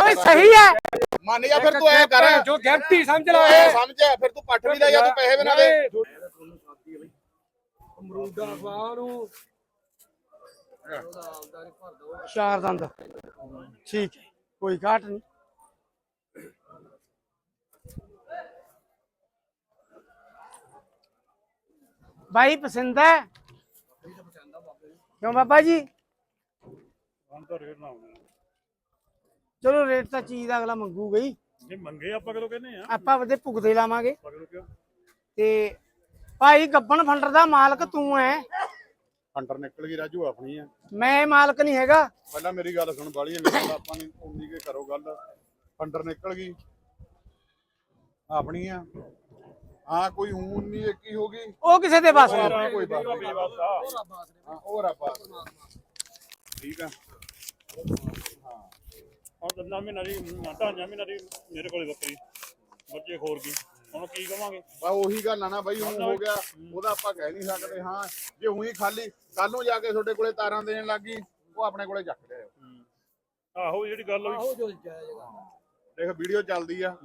ਓਏ ਸਹੀ ਹੈ ਮੰਨ ਜਾ ਫਿਰ ਤੂੰ ਐ ਕਰ ਜੋ ਗਿਫਟੀ ਸਮਝ ਤੂੰ ਲਾ ਐ ਸਮਝ ਫਿਰ ਤੂੰ ਪੱਠ ਵੀ ਲੈ ਜਾ ਤੂੰ ਪੈਸੇ ਵੀ ਨਾ ਦੇ ਅਮਰੂਦਾ ਖਵਾ ਨੂੰ ਚਾਰ ਦੰਦ ਠੀਕ ਹੈ ਕੋਈ ਘਾਟ ਨਹੀਂ ਭਾਈ ਪਸੰਦ ਹੈ ਕਿਉਂ ਬਾਬਾ ਜੀ ਹੁਣ ਤਾਂ ਰੇਟ ਨਾ ਹੋਣਾ। ਚਲੋ ਰੇਟ ਤਾਂ ਚੀਜ਼ ਦਾ ਅਗਲਾ ਮੰਗੂਗਾ ਹੀ ਨਹੀਂ ਮੰਗੇ ਆਪਾਂ ਕਦੋਂ ਕਹਿੰਦੇ ਆ? ਆਪਾਂ ਵਧੇ ਭੁਗਦੇ ਲਾਵਾਂਗੇ। ਆਪਾਂ ਕਦੋਂ ਕਿਉਂ? ਤੇ ਭਾਈ ਗੱਬਣ ਫੰਡਰ ਦਾ ਮਾਲਕ ਤੂੰ ਐ। ਫੰਡਰ ਨਿਕਲ ਗਈ ਰਾਜੂ ਆਪਣੀ ਆ ਮੈਂ ਮਾਲਕ ਨਹੀਂ ਹੈਗਾ। ਪਹਿਲਾਂ ਮੇਰੀ ਗੱਲ ਸੁਣ ਬਾਲੀ ਗੱਲ ਆਪਾਂ ਨੇ ਉਨੀ ਕੇ ਕਰੋ ਗੱਲ। ਫੰਡਰ ਨਿਕਲ ਗਈ। ਆਪਣੀ ਆ ਹਾਂ ਕੋਈ ਹੂਨ ਨਹੀਂ ਇੱਕ ਹੀ ਹੋ ਗਈ। ਉਹ ਕਿਸੇ ਦੇ ਬਸ। ਨਹੀਂ। ਕੋਈ ਬਾਤ ਨਹੀਂ। ਹਾਂ ਹੋਰ ਆਪਾਂ ਠੀਕ ਆ ਹੁਣ ਦੰਦਾ ਮਹੀਨਾ ਦੀ ਢਾਂਜਾ ਮਹੀਨਾ ਦੀ ਮੇਰੇ ਕੋਲੇ ਬੱਕਰੀ ਬੱਚੇ ਖੋਰ ਗਈ ਹੁਣ ਕੀ ਕਵਾਂਗੇ? ਬਾ ਉਹੀ ਗੱਲ ਆ ਨਾ ਬਾਈ ਹੁਣ ਹੋ ਗਿਆ ਉਹਦਾ ਆਪਾਂ ਕਹਿ ਨਹੀਂ ਸਕਦੇ ਹਾਂ। ਜੇ ਉਹੀ ਖਾਲੀ ਕੱਲ ਨੂੰ ਜਾ ਕੇ ਤੁਹਾਡੇ ਕੋਲੇ ਤਾਰਾਂ ਦੇਣ ਲੱਗੀ ਉਹ ਆਪਣੇ ਕੋਲੇ ਚੱਕ ਲਿਆ ਆਹੋ ਜਿਹੜੀ ਗੱਲ ਹੋਈ। ਆਹੋ ਜੋ ਜਾਏਗਾ ਦੇਖ ਵੀਡੀਓ ਚੱਲਦੀ ਆ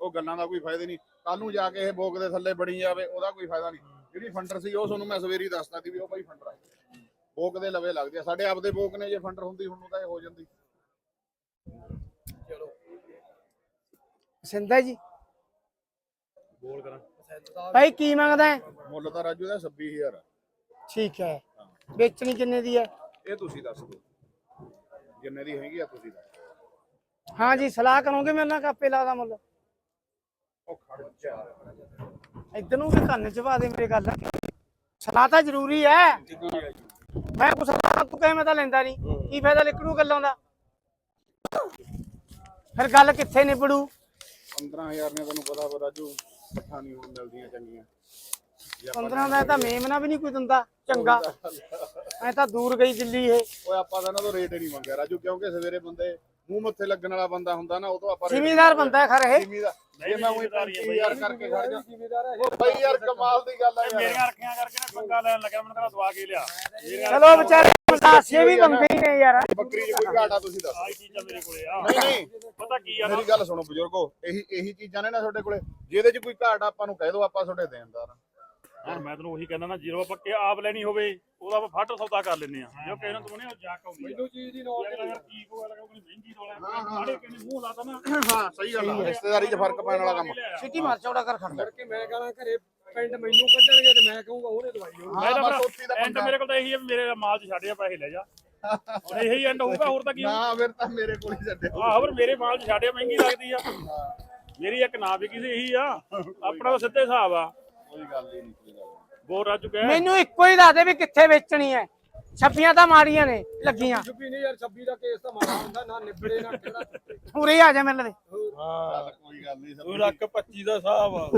ਉਹ ਗੱਲਾਂ ਦਾ ਕੋਈ ਫਾਇਦਾ ਨਹੀਂ। ਕੱਲ ਨੂੰ ਜਾ ਕੇ ਇਹ ਬੋਕ ਦੇ ਥੱਲੇ ਬਣੀ ਜਾਵੇ ਉਹਦਾ ਕੋਈ ਫਾਇਦਾ ਨਹੀਂ। ਜਿਹੜੀ ਫੰਡਰ ਸੀ ਉਹ ਤੁਹਾਨੂੰ ਮੈਂ ਸਵੇਰੀ ਦੱਸਤਾ ਸੀ ਵੀ ਉਹ ਬਾਈ ਫੰਡਰ ਆ। ਬੋਕ ਦੇ ਲਵੇ ਲੱਗਦੇ ਆ। ਸਾਡੇ ਆਪਦੇ ਬੋਕ ਨੇ ਜੇ ਫੰਡਰ ਹੁੰਦੀ ਹੁਣ ਨੂੰ ਤਾਂ ਇਹ ਹੋ ਜਾਂਦੀ। ਹੈ ਜੀ? ਬੋਲ ਕਰਾਂ। ਭਾਈ ਕੀ ਮੰਗਦਾ ਹੈ? ਮੁੱਲ ਤਾਂ ਰਾਜੂ ਦਾ 26000 ਆ। ਠੀਕ ਹੈ। ਵੇਚਣੀ ਕਿੰਨੇ ਦੀ ਹੈ? ਇਹ ਤੁਸੀਂ ਦੱਸ ਦਿਓ। ਜਿੰਨੇ ਦੀ ਹੈਗੀ ਆ ਤੁਸੀਂ ਦੱਸ। ਹਾਂ ਜੀ ਸਲਾਹ ਕਰੋਗੇ ਮੇਰੇ ਨਾਲ ਕਾਪੇ ਲਾਦਾ ਮੁੱਲ? ਉਹ ਖੜ ਜਾ। ਇੱਧਰ ਨੂੰ ਵੀ ਕੰਨ ਚ ਪਾ ਦੇ ਮੇਰੇ ਗੱਲ। ਸਲਾਹ ਤਾਂ ਜ਼ਰੂਰੀ ਹੈ। ਮੈਂ ਕੁਛ ਸਲਾਹ ਤੂੰ ਕਹੇ ਮੈਂ ਤਾਂ ਲੈਂਦਾ ਨਹੀਂ ਕੀ ਫਾਇਦਾ ਲਿਖਣੂ ਗੱਲਾਂ ਦਾ? ਫਿਰ ਗੱਲ ਕਿੱਥੇ ਨਿਬੜੂ? 15000 ਨੇ ਤੈਨੂੰ ਪਤਾ ਵਾ ਰਾਜੂ ਪੱਠਾ ਨਹੀਂ ਹੁਣ ਮਿਲਦੀਆਂ ਚੰਗੀਆਂ। ਜੇ ਆਪਾਂ 15 ਦਾ ਤਾਂ ਮੇਮਨਾ ਵੀ ਨਹੀਂ ਕੋਈ ਦਿੰਦਾ ਚੰਗਾ। ਐ ਤਾਂ ਦੂਰ ਗਈ ਦਿੱਲੀ ਇਹ। ਓਏ ਆਪਾਂ ਤਾਂ ਇਹਨਾਂ ਤੋਂ ਰੇਟ ਹੀ ਨਹੀਂ ਮੰਗਿਆ। ਰਾਜੂ ਕਿਉਂਕਿ ਸਵੇਰੇ ਬੰਦੇ ਮੂੰਹ ਮੱਥੇ ਲੱਗਣ ਵਾਲਾ ਬੰਦਾ ਹੁੰਦਾ ਨਾ ਉਹ ਤੋਂ ਆਪਾਂ ਜ਼ਿਮੀਦਾਰ ਬੰਦਾ ਹੈ ਖਰ। ਇਹ ਜ਼ਿਮੀਦਾਰ ਜੇ ਮੈਂ ਉਹੀ 35000 ਕਰਕੇ ਖੜ ਜਾ। ਜ਼ਿਮੀਦਾਰ ਹੈ ਉਹ ਬਈ ਯਾਰ ਕਮਾਲ ਦੀ ਗੱਲ ਆ ਯਾਰ। ਮੇਰੀਆਂ ਰੱਖੀਆਂ ਕਰਕੇ ਨਾ ਪੰਗਾ ਲੈਣ ਲੱਗਿਆ ਮੈਨੂੰ ਕਹਿੰਦਾ ਦਵਾ ਕੇ ਲਿਆ। ਮੇਰੀਆਂ ਚਲੋ ਵਿਚਾਰੇ ਮਸਾਸੇ ਵੀ ਬੰਦੇ ਹੀ ਨੇ ਯਾਰ। ਬੱਕਰੀ 'ਚ ਕੋਈ ਘਾਟਾ ਤੁਸੀਂ ਦੱਸੋ। ਆਹੀ ਚੀਜ਼ਾਂ ਮੇਰੇ ਕੋਲੇ ਆ। ਨਹੀਂ ਨਹੀਂ। ਪਤਾ ਕੀ ਆ ਨਾ? ਮੇਰੀ ਗੱਲ ਸੁਣੋ ਬਜ਼ੁਰਗੋ ਇਹੀ ਇਹੀ ਚੀਜ਼ਾਂ ਨੇ ਨਾ ਤੁਹਾਡੇ ਕੋਲੇ ਜਿਹਦੇ 'ਚ ਕੋਈ ਘਾਟ ਆ, ਆਪਾਂ ਨੂੰ ਕਹਿ ਦਿਓ ਆਪਾਂ ਤੁਹਾਡੇ ਦੇਣਦਾਰ ਆ। ਹੁਣ ਮੈਂ ਤੈਨੂੰ ਉਹੀ ਕਹਿੰਦਾ ਨਾ ਜਦੋਂ ਆਪਾਂ ਕਿ ਆਪ ਲੈਣੀ ਹੋਵੇ ਉਹਦਾ ਆਪਾਂ ਫੱਟ ਸੌਦਾ ਕਰ ਲੈਨੇ ਆ ਜੋ ਕਿਸੇ ਨੂੰ ਤੂੰ ਨਹੀਂ ਉਹ ਜਾ ਕੇ ਆਉਂਦੀ ਮੈਨੂੰ ਚੀਜ਼ ਦੀ ਨੌਲੇਜ ਅਗਲਾ ਯਾਰ ਕੀ ਕੋ ਲਗਾ ਕੋਈ ਮਹਿੰਗੀ ਤੋਲਾ ਸਾਡੇ ਕਿਨੇ ਮੂੰਹ ਲਾਤਾ ਨਾ। ਹਾਂ ਸਹੀ ਗੱਲ ਆ। ਰਿਸ਼ਤੇਦਾਰੀ 'ਚ ਫ਼ਰਕ ਪੈਣ ਵਾਲਾ ਕੰਮ ਸਿੱਟੀ ਮਾਰ ਚੌੜਾ ਕਰ ਖੜ ਕਰਕੇ ਮੈਂ ਕਹਣਾ ਘਰੇ ਪਿੰਡ ਮੈਨੂੰ ਕੱਢਣਗੇ ਤੇ ਮੈਂ ਕਹੂੰਗਾ ਉਹਨੇ ਦਵਾਈ ਹੋਊ। ਮੈਂ ਤਾਂ ਬਸ ਉੱਥੇ ਦਾ ਐਂਡ ਮੇਰੇ ਕੋਲ ਤਾਂ ਇਹੀ ਹੈ ਮੇਰੇ ਮਾਲ ਚ ਛੱਡ ਜਾ ਪੈਸੇ ਲੈ ਜਾ। ਹੁਣ ਇਹੀ ਐਂਡ ਹੋਊਗਾ ਹੋਰ ਤਾਂ ਕੀ? ਨਾ ਫਿਰ ਤਾਂ ਮੇਰੇ ਕੋਲ ਹੀ ਛੱਡੇ। ਆਹ ਪਰ ਮੇਰੇ ਮਾਲ ਚ ਛੱਡਿਆ ਮਹਿੰਗੀ ਲੱਗਦੀ ਆ। ਮੇਰੀ ਇੱਕ ਨਾ ਵੀ ਕਿਸੇ ਇਹੀ ਆ ਆਪਣਾ ਸਿੱਧੇ ਹਿਸਾਬ ਆ। ਕੋਈ ਗੱਲ ਹੀ ਨਹੀਂ ਕੋਈ ਗੱਲ ਨੀ। ਬੋਰ ਰਾਜੂ ਕਹੇ ਮੈਨੂੰ ਇੱਕੋ ਹੀ ਦੱਸ ਦੇ ਵੀ ਕਿੱਥੇ ਵੇਚਣੀ ਹੈ। ਛੱਪੀਆਂ ਤਾਂ ਮਾੜੀਆਂ ਨੇ ਲੱਗੀਆਂ। ਛੁੱਪੀ ਨਹੀਂ ਯਾਰ 26 ਦਾ ਕੇਸ ਤਾਂ ਮਾੜਾ ਹੁੰਦਾ ਨਾ ਨਿਬੜੇ ਨਾ ਕਿਹੜਾ। ਪੂਰੇ ਆ ਜਾ ਮੇਰੇ ਲਈ। ਚੱਲ ਕੋਈ ਗੱਲ ਨਹੀਂ ਤੂੰ ਰੱਖ 25 ਦਾ ਹਿਸਾਬ ਆ।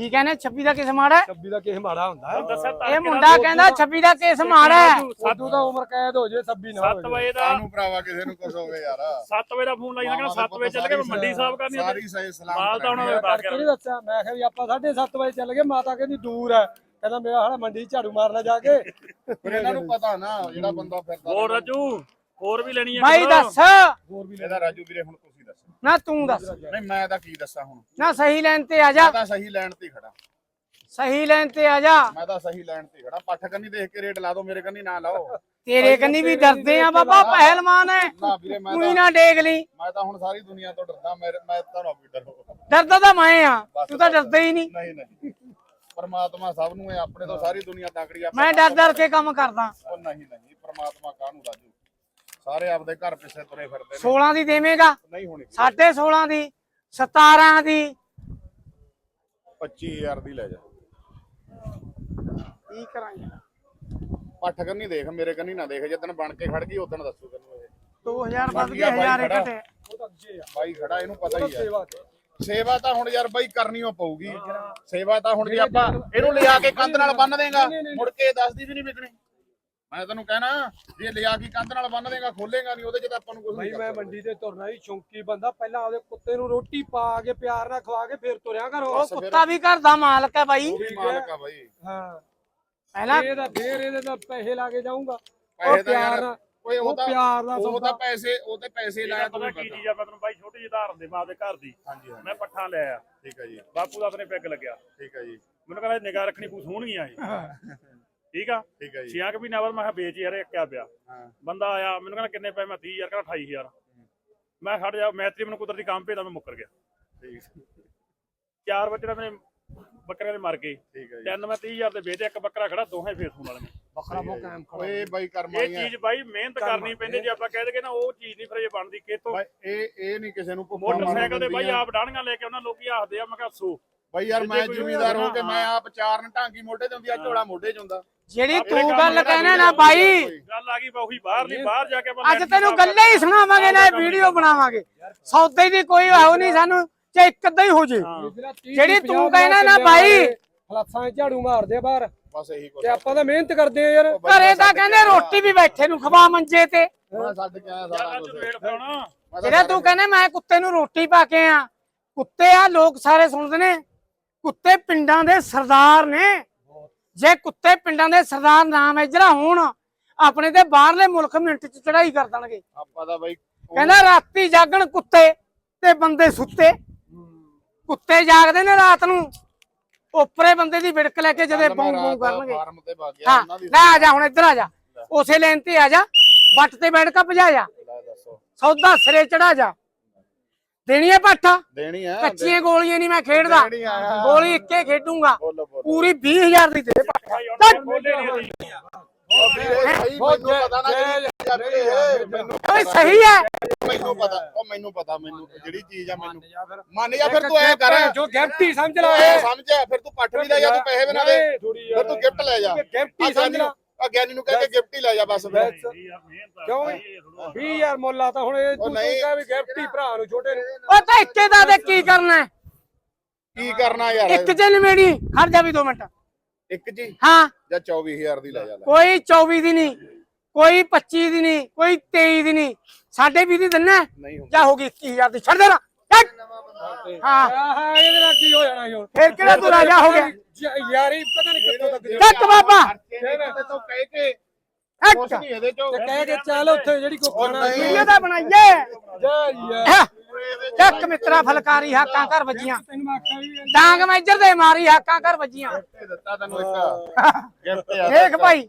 ਕੀ ਕਹਿੰਦੇ 26 ਦਾ ਕਿਸ ਮਾੜਾ ਹੈ? 26 ਦਾ ਕੇਸ ਮਾੜਾ ਹੁੰਦਾ ਹੈ? ਦੱਸਿਆ ਤਾਂ ਇਹ ਮੁੰਡਾ ਕਹਿੰਦਾ 26 ਦਾ ਕੇਸ ਮਾੜਾ ਹੈ। ਸਾਡੂ ਦਾ ਉਮਰ ਕੈਦ ਹੋ ਜੇ 26 ਨਾ 7 ਵਜੇ ਦਾ ਕਾਨੂੰ ਭਰਾਵਾ ਕਿਸੇ ਨੂੰ ਕੁਝ ਹੋਵੇ ਯਾਰ। 7 ਵਜੇ ਦਾ ਫੋਨ ਲਾਈ ਜਾਂਦਾ 7 ਵਜੇ ਚੱਲ ਗਏ ਮੰਡੀ ਸਾਹਿਬ ਕਰਨੀ ਆ ਸਾਰੀ ਸਹੀ ਸਲਾਮ ਮਾਲ ਤਾਂ ਉਹਨਾਂ। ਨੇ ਦੱਸ ਦੱਸਿਆ। ਮੈਂ ਕਿਹਾ ਵੀ ਆਪਾਂ 7:30 ਵਜੇ ਚੱਲ ਗਏ ਮਾਤਾ ਕਹਿੰਦੀ ਦੂਰ ਹੈ। ਕਹਿੰਦਾ ਮੇਰਾ ਹਾਲਾ ਮੰਡੀ 'ਚ ਝਾੜੂ ਮਾਰਨਾ ਜਾ ਕੇ। ਫਿਰ ਇਹਨਾਂ ਨੂੰ ਪਤਾ ਨਾ ਜਿਹੜਾ ਬੰਦਾ ਫਿਰਦਾ। ਹੋਰ ਰਾਜੂ ਹੋਰ ਵੀ ਲੈਣੀ ਆ ਭਾਈ ਦੱਸ। ਇਹਦਾ ਰਾਜੂ ਵੀਰੇ ਹੁਣ ਤੁਸੀਂ ਨਾ ਤੂੰ ਦੱਸ। ਨਹੀਂ ਮੈਂ ਤਾਂ ਕੀ ਦੱਸਾਂ ਹੁਣ? ਨਾ ਸਹੀ ਲਾਈਨ ਤੇ ਆ ਜਾ। ਮੈਂ ਤਾਂ ਸਹੀ ਲੈਣ ਤੇ ਹੀ ਖੜਾ ਸਹੀ ਲਾਈਨ ਤੇ ਆ ਜਾ। ਮੈਂ ਤਾਂ ਸਹੀ ਲੈਣ ਤੇ ਹੀ ਖੜਾ ਪੱਠ ਕੰਨੀ ਦੇਖ ਕੇ ਰੇਟ ਲਾ ਦਿਓ ਮੇਰੇ ਕੰਨੀ ਨਾ ਲਾਓ। ਤੇਰੇ ਕੰਨੀ ਵੀ ਡਰਦੇ ਆ ਬਾਬਾ ਪਹਿਲਵਾਨ ਹੈ ਨਾ ਵੀਰੇ ਮੈਂ ਤਾਂ ਨਾ ਡੇਗ ਲਈ। ਮੈਂ ਤਾਂ ਹੁਣ ਸਾਰੀ ਦੁਨੀਆ ਤੋਂ ਡਰਦਾ ਮੈਂ ਮੈਂ ਤਾਂ ਨਾ ਵੀ ਡਰੋ ਡਰਦਾ ਤਾਂ ਮੈਂ ਆ। ਤੂੰ ਤਾਂ ਡਰਦਾ ਹੀ ਨਹੀਂ। ਨਹੀਂ ਨਹੀਂ। ਪਰਮਾਤਮਾ ਸਭ ਨੂੰ ਹੈ ਆਪਣੇ ਤੋਂ ਸਾਰੀ ਦੁਨੀਆ ਤਕੜੀ ਆਪਾਂ ਮੈਂ ਡਰ ਡਰ ਕੇ ਕੰਮ ਕਰਦਾ। ਉਹ ਨਹੀਂ ਨਹੀਂ ਪਰਮਾਤਮਾ ਕਾਹਨੂੰ ਰਾਜੂ? ਸਾਰੇ ਆਪਦੇ ਘਰ ਪਿੱਛੇ ਤੁਰੇ ਫਿਰਦੇ ਨੇ। 16 ਦੀ ਦੇਵੇਂਗਾ? ਨਹੀਂ ਹੋਣੀ ਸਾਢੇ 16 ਦੀ 17 ਦੀ। 25000 ਦੀ ਲੈ ਜਾ। ਕੀ ਕਰਾਂਗੇ? ਪੱਠ ਕੰਨੀ ਦੇਖ ਮੇਰੇ ਕੰਨੀ ਨਾ ਦੇਖ ਜਦੋਂ ਬਣ ਕੇ ਖੜ ਗਈ ਉਦੋਂ ਦੱਸੂ ਤੈਨੂੰ ਇਹ। 2000 ਵੱਧ ਗਿਆ ਆ ਬਾਈ 1000 ਖੜਾ। ਘਟੇ ਉਹ ਤਾਂ ਅੱਗੇ ਆ। ਬਾਈ ਖੜਾ ਇਹਨੂੰ ਪਤਾ ਹੀ ਹੈ ਸੇਵਾ ਤੇ। ਸੇਵਾ ਤਾਂ ਹੁਣ ਯਾਰ ਬਾਈ ਕਰਨੀ ਓ ਪਊਗੀ। ਸੇਵਾ ਤਾਂ ਹੁਣ ਜੇ ਆਪਾਂ ਇਹਨੂੰ ਲਿਆ ਕੇ ਕੰਧ ਨਾਲ ਬੰਨ ਦੇਗਾ ਮੁੜ ਕੇ ਦੱਸਦੀ ਵੀ ਨਹੀਂ ਵਿਕਣੀ। ਮੈਂ ਤੈਨੂੰ ਕਹਿਣਾ ਜੇ ਲਿਆ ਕੇ ਕੰਧ ਨਾਲ ਬੰਨ ਦੇਗਾ ਖੋਲੇਗਾ ਨਹੀਂ ਉਹਦੇ ਚ ਤਾਂ ਆਪਾਂ ਨੂੰ ਕੁਝ ਭਾਈ ਨਹੀਂ ਮੈਂ ਮੰਡੀ ਤੇ ਤੁਰਨਾ ਹੀ ਚੌਂਕੀ ਬੰਦਾ ਪਹਿਲਾਂ ਆਪਦੇ ਕੁੱਤੇ ਨੂੰ ਰੋਟੀ ਪਾ ਕੇ ਪਿਆਰ ਨਾਲ ਖਵਾ ਕੇ ਫਿਰ ਤੁਰਿਆ ਕਰੋ। ਉਹ ਕੁੱਤਾ ਵੀ ਘਰ ਦਾ ਮਾਲਕ ਹੈ ਬਾਈ। ਉਹ ਵੀ ਮਾਲਕ ਆ ਬਾਈ। ਹਾਂ। ਪਹਿਲਾਂ ਇਹਦਾ ਫੇਰ ਇਹਦੇ ਤਾਂ ਪੈਸੇ ਲਾ ਕੇ ਜਾਊਂਗਾ। ਪੈਸੇ ਉਹ ਤਾਂ ਪਿਆਰ ਯਾਰ ਨਾਲ ਓਏ ਉਹ ਉਹ ਤਾਂ ਪਿਆਰ ਦਾ ਉਹ ਤਾਂ ਸੌਦਾ ਪੈਸੇ ਉਹ ਤੇ ਪੈਸੇ ਲਾਇਆ ਪਤਾ ਤੂੰ ਕੀ ਚੀਜ਼ ਆ ਮੈਂ ਤੈਨੂੰ ਬਾਈ ਛੋਟੀ ਜਿਹੀ ਉਦਾਹਰਨ ਦੇ ਮਾਂ ਦੇ ਘਰ ਦੀ। ਹਾਂਜੀ ਹਾਂਜੀ। ਮੈਂ ਪੱਠਾ ਲਿਆ ਠੀਕ ਹੈ ਜੀ। ਬਾਪੂ ਦਾ ਆਪਣੇ ਪੈਗ ਲੱਗਿਆ। ਠੀਕ ਹੈ ਜੀ। ਮੈਨੂੰ ਕਹਿੰਦਾ ਨਿਗਾਹ ਰੱਖਣੀ ਕੋ ਸੋਹਣਗੀਆਂ ਇਹ। ਠੀਕ ਆ? ਠੀਕ ਹੈ ਜੀ। ਛਿਆਂ ਕੁ ਮਹੀਨਿਆਂ ਬਾਅਦ ਮੈਂ ਕਿਹਾ ਵੇਚ ਯਾਰ ਇਹ ਕਿਆ ਪਿਆ? ਹਾਂ। ਬੰਦਾ ਆਇਆ ਮੈਨੂੰ ਕਹਿੰਦਾ ਕਿੰਨੇ ਪੈਸੇ ਮੈਂ 30000 ਕਹਿੰਦਾ 28000 ਮੈਂ ਖੜ ਜਾ ਮੈਤਰੀ ਮੈਨੂੰ ਕੁਦਰਤੀ ਕੰਮ ਭੇਜਦਾ ਮੈਂ ਮੁੱਕਰ ਗਿਆ। ਠੀਕ। ਚਾਰ ਬੱਚੇ ਮੇਰੇ ਬੱਕਰੇ ਦੇ ਮਰ ਗਏ। ਠੀਕ ਹੈ ਜੀ। ਤਿੰਨ ਮੈਂ 30000 ਦੇ ਵੇਚੇ ਇੱਕ ਬੱਕਰਾ ਖੜਾ ਦੋਹੇ ਫੇਰ ਸੂਣ ਵਾਲੇ ਨੇ। ਬੱਕਰਾ ਬਹੁਤ ਕਾਇਮ ਓਏ ਬਾਈ ਕਰਮ ਇਹ ਚੀਜ਼ ਬਾਈ ਮਿਹਨਤ ਕਰਨੀ ਪੈਂਦੀ ਜੇ ਆਪਾਂ ਕਹਿ ਦਈਏ ਨਾ ਉਹ ਚੀਜ਼ ਨਹੀਂ ਫਿਰ ਇਹ ਬਣਦੀ ਕਿਤੋਂ ਬਾਈ ਇਹ ਇਹ ਨਹੀਂ ਕਿਸੇ ਨੂੰ ਮੋਟਰਸਾਈਕਲ ਤੇ ਬਾਈ। ਆਪ ਡਾਣੀਆਂ ਲੈ ਕੇ ਉਹਨਾਂ ਲੋਕੀ ਆਖਦੇ ਆ ਮੈਂ ਕਿਹਾ ਸੋ। ਬਾਈ ਯਾਰ ਮੈਂ ਜ਼ਿਮੀਦਾਰ ਹੋ ਕੇ। ਮੈਂ ਆਪ ਚਾਰਨ ਢਾਂਗੀ ਮੋਢੇ ਤੇ ਹੁੰਦੀ ਆ ਝੋਲਾ ਮੋਢੇ 'ਚ ਹੁੰਦਾ। ਜਿਹੜੀ ਤੂੰ ਗੱਲ ਕਹਿਣਾ ਨਾ ਬਾਈ। ਗੱਲ ਆ ਗਈ ਬਾਹੀ ਬਾਹਰ ਨਹੀਂ ਬਾਹਰ ਜਾ ਕੇ ਅੱਜ ਤੈਨੂੰ ਗੱਲਾਂ ਹੀ ਸੁਣਾਵਾਂਗੇ ਨਾ ਵੀਡੀਓ ਬਣਾਵਾਂਗੇ। ਸੌਦੇ ਦੀ ਕੋਈ ਆਉ ਨਹੀਂ ਸਾਨੂੰ ਜੇ ਇੱਕ ਅੱਧਾ ਹੀ ਹੋ ਜੇ। ਜਿਹੜੀ ਤੂੰ ਕਹਿਣਾ ਨਾ ਬਾਈ। ਹਲਾਸਾਂ ਝਾੜੂ ਮਾਰਦੇ ਬਾਹਰ। ਬਸ ਇਹੀ ਕੁਝ ਤੇ ਆਪਾਂ ਤਾਂ ਮਿਹਨਤ ਕਰਦੇ ਆ ਯਾਰ। ਘਰੇ ਤਾਂ ਕਹਿੰਦੇ ਰੋਟੀ ਵੀ ਬੈਠੇ ਨੂੰ ਖਵਾ ਮੰਜੇ ਤੇ। ਮੈਂ ਛੱਡ ਕੇ ਆਇਆ ਸਾਰਾ ਯਾਰ ਕੁਝ ਅੱਜ ਵੇੜ ਪਾਉਣਾ। ਮੈਂ ਤਾਂ ਜਿਹੜਾ ਤੂੰ ਕਹਿੰਦਾ ਮੈਂ ਕੁੱਤੇ ਨੂੰ ਰੋਟੀ ਪਾ ਕੇ ਆ। ਕੁੱਤੇ ਆ ਲੋਕ ਸਾਰੇ ਸੁਣਦੇ ਨੇ। ਕੁੱਤੇ ਪਿੰਡਾਂ ਦੇ ਸਰਦਾਰ ਨੇ। ਜੇ ਕੁੱਤੇ ਪਿੰਡਾਂ ਦੇ ਸਰਦਾਰ ਨਾਮ ਇਜਰਾ ਹੋਣ ਆਪਣੇ ਤੇ ਬਾਹਰਲੇ ਮੁਲਕ ਮਿੰਟ ਚ ਚੜਾਈ ਕਰ ਦੇਣਗੇ। ਆਪਾਂ ਦਾ ਬਾਈ ਕਹਿੰਦਾ ਰਾਤੀ ਜਾਗਣ ਕੁੱਤੇ ਤੇ ਬੰਦੇ ਸੁੱਤੇ। ਕੁੱਤੇ ਜਾਗਦੇ ਨੇ ਰਾਤ ਨੂੰ। ਉੱਪਰੇ ਬੰਦੇ ਦੀ ਵਿੜਕ ਲੈ ਕੇ ਜਦੇ ਬੌਂ ਬੌਂ ਕਰਨਗੇ। ਫਾਰਮ ਤੇ ਵਗ ਗਿਆ ਹਾਂ ਉਹਨਾਂ ਦੀ ਲੈ ਆ ਜਾ ਹੁਣ ਇੱਧਰ ਆ ਜਾ। ਉਸੇ ਲਾਈਨ ਤੇ ਆ ਜਾ। ਬੱਟ ਤੇ ਬੈਠ ਕੇ ਭਜਾ ਜਾ। ਸੌਦਾ ਸਿਰੇ ਚੜਾ ਜਾ। ਦੇਣੀ ਹੈ ਪੱਠਾ ਦੇਣੀ ਆ ਕੱਚੀਆਂ ਗੋਲੀਆਂ ਨਹੀਂ ਮੈਂ ਖੇਡਦਾ। ਦੇਣੀ ਆ। ਗੋਲੀ ਇੱਕੇ ਖੇਡੂੰਗਾ। ਬੋਲੋ ਬੋਲੋ। ਪੂਰੀ 20000 ਦੀ ਦੇ ਪੱਠਾ ਉਹ ਵੀਰੇ ਸਹੀ ਮੈਨੂੰ ਪਤਾ ਨਾ ਜਿਹੜੀ ਚੀਜ਼ ਆ ਵੀਰੇ ਇਹ। ਮੈਨੂੰ ਓਏ ਸਹੀ ਹੈ। ਮੈਨੂੰ ਪਤਾ ਉਹ ਮੈਨੂੰ ਪਤਾ ਮੈਨੂੰ ਜਿਹੜੀ ਚੀਜ਼ ਆ ਮੈਨੂੰ। ਮੰਨ ਜਾ ਫਿਰ। ਤੂੰ ਐ ਕਰ। ਜੋ ਗਿਫਟੀ ਸਮਝ ਲੈ। ਇਹ ਸਮਝਿਆ ਫਿਰ ਤੂੰ ਪੱਟ ਵੀ ਲੈ ਜਾ ਤੂੰ ਪੈਸੇ ਵੀ ਨਾ ਦੇ। ਫਿਰ ਤੂੰ ਗਿਫਟ ਲੈ ਜਾ। ਗਿਫਟੀ ਸਮਝ ਲੈ। ਆ ਗਿਆਨੀ ਨੂੰ ਕਹਿ ਕੇ ਗਿਫਟ ਹੀ ਲੈ ਜਾ ਬਸ ਫਿਰ ਕਿਉਂ? ਥੋੜ੍ਹਾ। 20000 ਮੁੱਲਾ ਤਾਂ ਹੁਣ ਇਹ ਤੂੰ ਨਹੀਂ। ਕਹਿ ਵੀ ਗਿਫਟੀ ਭਰਾ ਨੂੰ ਛੋਟੇ ਨੂੰ ਓ ਤਾਂ ਇੱਕੇ ਦਾ ਦੇ ਕੀ ਕਰਨਾ ਹੈ? ਕੀ ਕਰਨਾ ਯਾਰ ਇੱਕ ਚ ਨਿਮੇੜੀ ਖੜ ਜਾ ਵੀ 2 ਮਿੰਟ ਇੱਕ ਜੀ ਹਾਂ ਜਾਂ 24000 ਦੀ ਲੈ ਜਾ ਲੈ ਕੋਈ 24 ਦੀ ਨਹੀਂ ਕੋਈ 25 ਦੀ ਨਹੀਂ ਕੋਈ 23 ਦੀ ਨਹੀਂ ਸਾਡੇ ਵੀ ਦੀ ਦਿੰਨਾ ਹੈ? ਨਹੀਂ ਹੁੰਦਾ ਜਾਂ ਹੋ ਗਈ 21000 ਦੀ ਛੱਡ ਦੇਣਾ ਛੱਡ। ਹਾਂ। ਆਹ ਇਹਦੇ ਨਾਲ ਕੀ ਹੋ ਜਾਣਾ ਹੁਣ ਫਿਰ ਕਿਹੜਾ ਤੂੰ ਰਾਜਾ ਹੋ ਗਿਆ? ਜ- ਯਾਰੀ ਪਤਾ ਨਹੀਂ ਕਿੱਥੋਂ ਤੱਕ ਚੱਕ ਬਾਬਾ। ਤੇ ਤੂੰ ਕਹਿ ਕੇ ਕੁਛ ਇੱਕ ਨਹੀਂ। ਇਹਦੇ ਚੋਂ ਤੇ ਕਹਿ ਕੇ ਚੱਲ ਉੱਥੇ ਜਿਹੜੀ ਕੋ ਖਾਣਾ ਨਹੀਂ। ਵੀਡੀਓ ਤਾਂ ਬਣਾਈਏ। ਜਾ ਯਾਰ ਹੈਂ। ਚੱਕ ਮਿੱਤਰਾ ਫਲਕਾਰੀ ਹਾਕਾਂ ਘਰ ਵੱਜੀਆਂ। ਤੈਨੂੰ ਮੈਂ ਆਖਿਆ ਵੀ ਡਾਂਗ ਮੈਜਰ ਦੇ ਮਾਰੀ ਹਾਕਾਂ ਘਰ ਵੱਜੀਆਂ। ਦਿੱਤਾ ਤੈਨੂੰ ਇੱਕ। ਗਿਫਟ ਆ ਦੇਖ ਭਾਈ।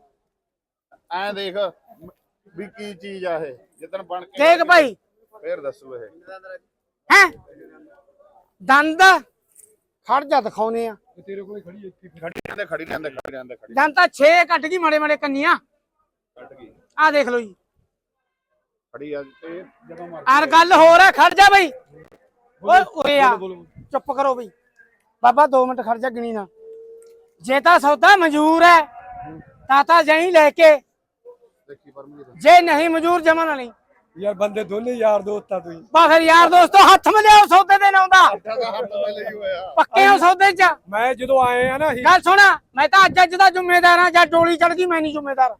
ਐਂ ਦੇਖ ਵੀ ਕੀ ਚੀਜ਼ ਆ ਇਹ। ਜਿੱਦਣ ਬਣ ਕੇ ਦੇਖ ਭਾਈ। ਫੇਰ ਦੱਸੂ ਇਹ। ਹੈ ਦੰਦ ਖੜ ਜਾ ਦਿਖਾਉਨੇ ਆ। ਤੇਰੇ ਕੋਲ ਖੜੀ ਇੱਥੇ ਖੜੀ ਰਹਿੰਦੇ ਖੜੀ ਰਹਿੰਦੇ ਖੜੀ ਰਹਿੰਦੇ ਖੜੀ ਦੰਦ ਤਾਂ 6 ਕੱਟ ਗਈ ਮੜੇ ਮੜੇ ਕੰਨੀਆਂ। ਕੱਟ ਗਈ। ਆ ਦੇਖ ਲਓ ਜੀ। ਖੜੀ ਆ ਤੇ ਜਦੋਂ ਮਰ ਆਰ ਗੱਲ ਹੋਰ ਹੈ ਖੜ ਜਾ ਬਈ। ਓਏ ਉਰੇ ਆ ਚੁੱਪ ਕਰੋ ਬਈ। ਬਾਬਾ 2 ਮਿੰਟ ਖੜ ਜਾ ਗਿਣੀ ਨਾ। ਜੇ ਤਾਂ ਸੌਦਾ ਮਨਜ਼ੂਰ ਹੈ ਤਾਂ ਤਾਂ ਜਾਈ ਲੈ ਕੇ। ਜੇ ਨਹੀਂ ਮਨਜ਼ੂਰ ਜਮਾ ਨਾ ਲਈ। ਯਾਰ ਬੰਦੇ ਦੋਨੇ ਯਾਰ ਦੋਸਤ ਆ ਤੁਸੀਂ। ਬਾ ਫਿਰ ਯਾਰ ਦੋਸਤੋ ਹੱਥ ਮਿਲਿਆਓ ਸੌਦੇ ਦੇ ਨਾਂ ਦਾ ਦਾ ਹੱਥ ਪਹਿਲੇ ਹੀ ਹੋਇਆ। ਪੱਕੇ ਹੋ ਸੌਦੇ 'ਚ। ਮੈਂ ਜਦੋਂ ਆਏ ਆ ਨਾ ਅਸੀਂ ਗੱਲ ਸੁਣ ਮੈਂ ਤਾਂ ਅੱਜ ਅੱਜ ਦਾ ਜ਼ਿੰਮੇਦਾਰ ਹਾਂ ਜਾਂ ਡੋਲੀ ਚੜ ਗਈ ਮੈਂ ਨਹੀਂ ਜ਼ਿੰਮੇਦਾਰ।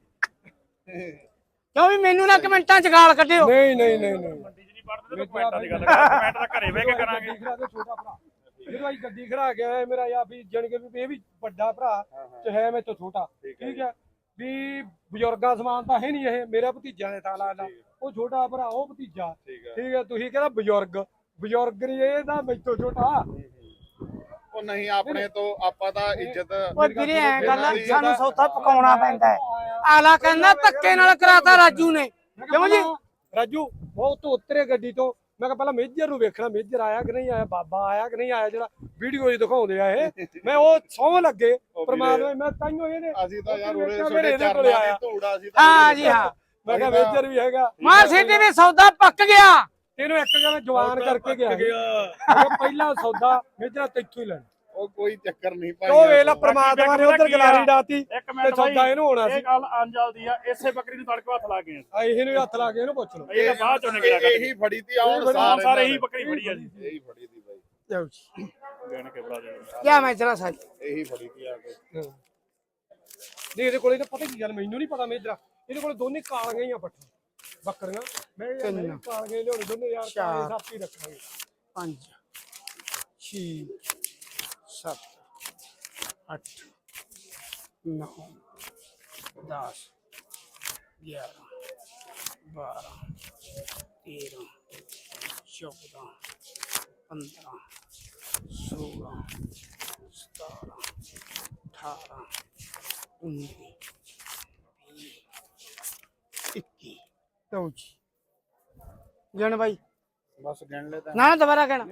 ਕਿਉਂ ਵੀ ਮੈਨੂੰ ਨਾ ਕਮੈਂਟਾਂ 'ਚ ਗਾਲ ਕੱਢਿਓ। ਨਹੀਂ ਨਹੀਂ ਨਹੀਂ ਨਹੀਂ। ਮੰਡੀ 'ਚ ਨਹੀਂ ਪੜਦੇ ਤੇ ਕਮੈਂਟਾਂ ਦੀ ਗੱਲ ਕਰ ਕਮੈਂਟ ਤਾਂ ਘਰੇ ਬਹਿ ਕੇ ਕਰਾਂਗੇ। ਛੋਟਾ ਭਰਾ। ਜਦੋਂ ਅਸੀਂ ਗੱਡੀ ਖੜਾ ਕੇ ਆਏ ਮੇਰਾ ਯਾ ਵੀ ਜਾਣ ਕੇ ਵੀ ਇਹ ਵੀ ਵੱਡਾ ਭਰਾ ਤੇ ਹੈ ਮੇਰੇ ਤੋਂ ਛੋਟਾ। ਠੀਕ ਹੈ ਵੀ ਬਜ਼ੁਰਗਾਂ ਸਮਾਨ ਤਾਂ ਹੈ ਨਹੀਂ ਇਹ ਮੇਰਾ ਭਤੀਜਾ ਲਾ ਉਹ ਛੋਟਾ ਭਰਾ ਉਹ ਭਤੀਜਾ। ਠੀਕ ਹੈ ਠੀਕ ਹੈ ਤੁਸੀਂ ਕਹਿੰਦਾ ਬਜ਼ੁਰਗ। ਬਜ਼ੁਰਗ ਨਹੀਂ ਇਹ ਤਾਂ ਮੇਰੇ ਤੋਂ ਛੋਟਾ। ਉਹ ਨਹੀਂ ਆਪਣੇ ਤੋਂ ਆਪਾਂ ਤਾਂ ਇੱਜ਼ਤ ਓਏ ਵੀਰੇ ਐ ਗੱਲ ਆ, ਸਾਨੂੰ ਸੌਦਾ ਪਕਾਉਣਾ ਪੈਂਦਾ ਹੈ। ਆਲਾ ਕਹਿੰਦਾ ਧੱਕੇ ਨਾਲ ਕਰਾਤਾ ਰਾਜੂ ਨੇ। ਕਿਉਂ ਜੀ? ਰਾਜੂ ਬਹੁਤ ਤੋਂ ਉਤਰੇ ਗੱਡੀ ਤੋਂ। ਮੈਂ ਕਿਹਾ ਪਹਿਲਾਂ ਮੇਜਰ ਨੂੰ ਵੇਖਣਾ ਮੇਜਰ ਆਇਆ ਕਿ ਨਹੀਂ ਆਇਆ ਬਾਬਾ ਆਇਆ ਕਿ ਨਹੀਂ ਆਇਆ ਜਿਹੜਾ ਵੀਡੀਓ 'ਚ ਦਿਖਾਉਂਦੇ ਆ ਇਹ। ਮੈਂ ਉਹ ਸੌਂ ਲੱਗੇ ਪਰਮਾਤਮਾ ਮੈਂ ਤਾਈਓ ਇਹਨੇ ਅਸੀਂ ਤਾਂ ਯਾਰ ਉਰੇ ਮੇਰੇ ਚਰਨਾਂ ਕੋਲੇ ਦੀ ਆਇਆ। ਧੂੜਾ ਸੀ ਤਾਂ ਹਾਂ ਜੀ ਹਾਂ। ਮੈਂ ਕਿਹਾ ਮੇਜਰ ਵੀ ਹੈਗਾ। ਮਾਰ ਸਿੱਧੀ ਵੀ ਸੌਦਾ ਪੱਕ ਗਿਆ। ਇਹਨੂੰ ਇੱਕ ਜਣਾ ਜਵਾਨ ਕਰਕੇ ਗਿਆ। ਮੈਂ ਪਹਿਲਾ ਸੌਦਾ ਮੇਜਰ ਤੈਥੋਂ ਹੀ ਲੈਣਾ। ਉਹ ਕੋਈ ਚੱਕਰ ਨਹੀਂ ਭਾਈ। ਉਹ ਵੇਲਾ ਪ੍ਰਮਾਤਮਾ ਨੇ ਉਧਰ ਗਲਾਰੀ ਡਾਤੀ ਤੇ ਸੌਦਾ ਇਹਨੂੰ ਹੋਣਾ ਇਹ ਸੀ ਗੱਲ ਅੰਜਲਦੀ ਆ ਇਸੇ ਬੱਕਰੀ ਨੂੰ ਤੜਕੇ ਹੱਥ ਲਾ ਗਏ ਆ ਇਹਨੂੰ ਹੱਥ ਲਾ ਕੇ ਇਹਨੂੰ ਪੁੱਛ ਲਓ। ਇਹ ਤਾਂ ਬਾਅਦ ਚੋਂ ਨਿਕਲਿਆ ਇਹ- ਇਹੀ ਫੜੀ ਤੀ ਆਉਣ ਇਹ ਸਾਰੇ ਬੱਕਰੀ ਫੜੀ ਆ ਜੀ। ਇਹੀ ਫੜੀ ਤੀ ਬਾਈ। ਜਾਓ ਜੀ। ਗਣ ਕੇ ਬੜਾ ਜੀ ਕਿਆ ਮੈਂ ਚਲਾ ਸਾਈ ਇਹੀ ਫੜੀ ਤੀ ਆ ਕੇ। ਨਹੀਂ ਇਹਦੇ ਕੋਲੇ ਤਾਂ ਪਤਾ ਕੀ ਗੱਲ ਮੈਨੂੰ ਨਹੀਂ ਪਤਾ ਮੇਜਰਾ। ਇਹਦੇ ਕੋਲੇ ਦੋਨੇ ਕਾਲੀਆਂ ਹੀ ਆ ਪੱਠਾ ਬੱਕਰੀਆਂ। ਮੈਂ ਕਿਹਾ ਨਹੀਂ ਕਾਲੀਆਂ ਲਿਆਉਣੇ ਦੋਨੇ ਯਾਰ ਕਾਲੇ ਸਾਪੀ ਰੱਖਾਂਗੇ। 5 6 7 8 9 ਦਸ 11 12 13 14 15 16 17 18 19 ਲਓ ਜੀ। ਗਿਣ ਬਾਈ। ਬਸ ਗਿਣ ਲੈ ਤਾਂ। ਨਾ ਨਾ ਦੁਬਾਰਾ ਕਹਿਣਾ